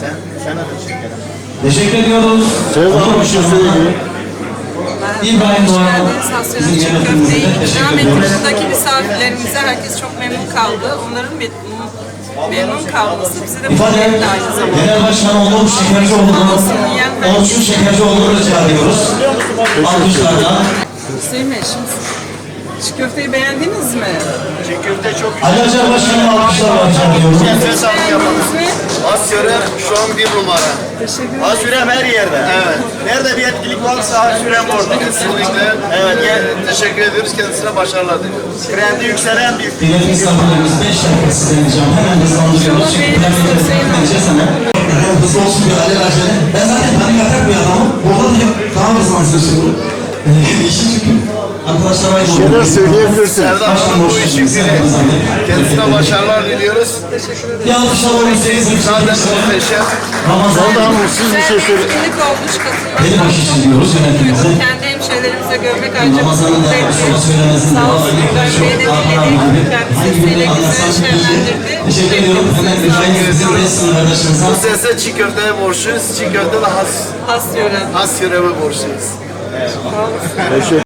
Sen, sen de teşekkür ederim. Ediyoruz. Söz almışız ilgili. İbrahim Doğan bizim yeni oturumumuzda teşekkür ediyoruz. Buradaki misafirlerimize herkes çok memnun kaldı. Onların memnun kalması bize de mutlu İfade etti aynı zamanda. Genel Başkanı Onur Şekercioğlu'nu, Orçun Şekercioğlu'nu rica ediyoruz. Alkışlarla. Hüseyin Bey şimdi çiğ köfteyi beğendiniz mi? Çiğ köfte çok Ali Acar Başkan'ın alkışlarla ediyoruz. Nefes alın yapalım. Beğendiniz mi? Asyöre şu an bir numara. Teşekkür ederim. Asyürem her yerde. Evet. Nerede bir etkinlik varsa Asyürem orada. Kesinlikle. Evet. e, teşekkür ediyoruz. Kendisine başarılar diliyoruz. Trendi yükselen bir Devlet misafirlerimiz 5 dakika size ricam. Hemen hızlandırıyoruz. Çünkü ben vereceğiz hemen. Hızlı olsun bir Ali Acar'e. Ben zaten panik atak bir adamım. Burada da daha hızlı istiyorum. İşi çünkü arkadaşlar. Şeyler söyleyebilirsin. Serdar Hanım bu işin biri. Kendisine başarılar diliyoruz. Bir alkışlar olur isteriz. Zaten muhteşem. Ramazan Hanım siz bir şey söyleyin. Etkinlik olmuş katılmak. Beni başı çiziyoruz yönetimimize. Kendi hemşehrilerimize görmek ayrıca etti. söylemesini Sağ olsun İbrahim Bey'e de dinledik. Kendisiyle güzel şenlendirdi. Teşekkür ediyorum. Hemen de sizin kardeşinize. Bu sese çiğ köfteye borçluyuz. Çiğ köfte de has, Has yören. has yöreme borçluyuz. Teşekkür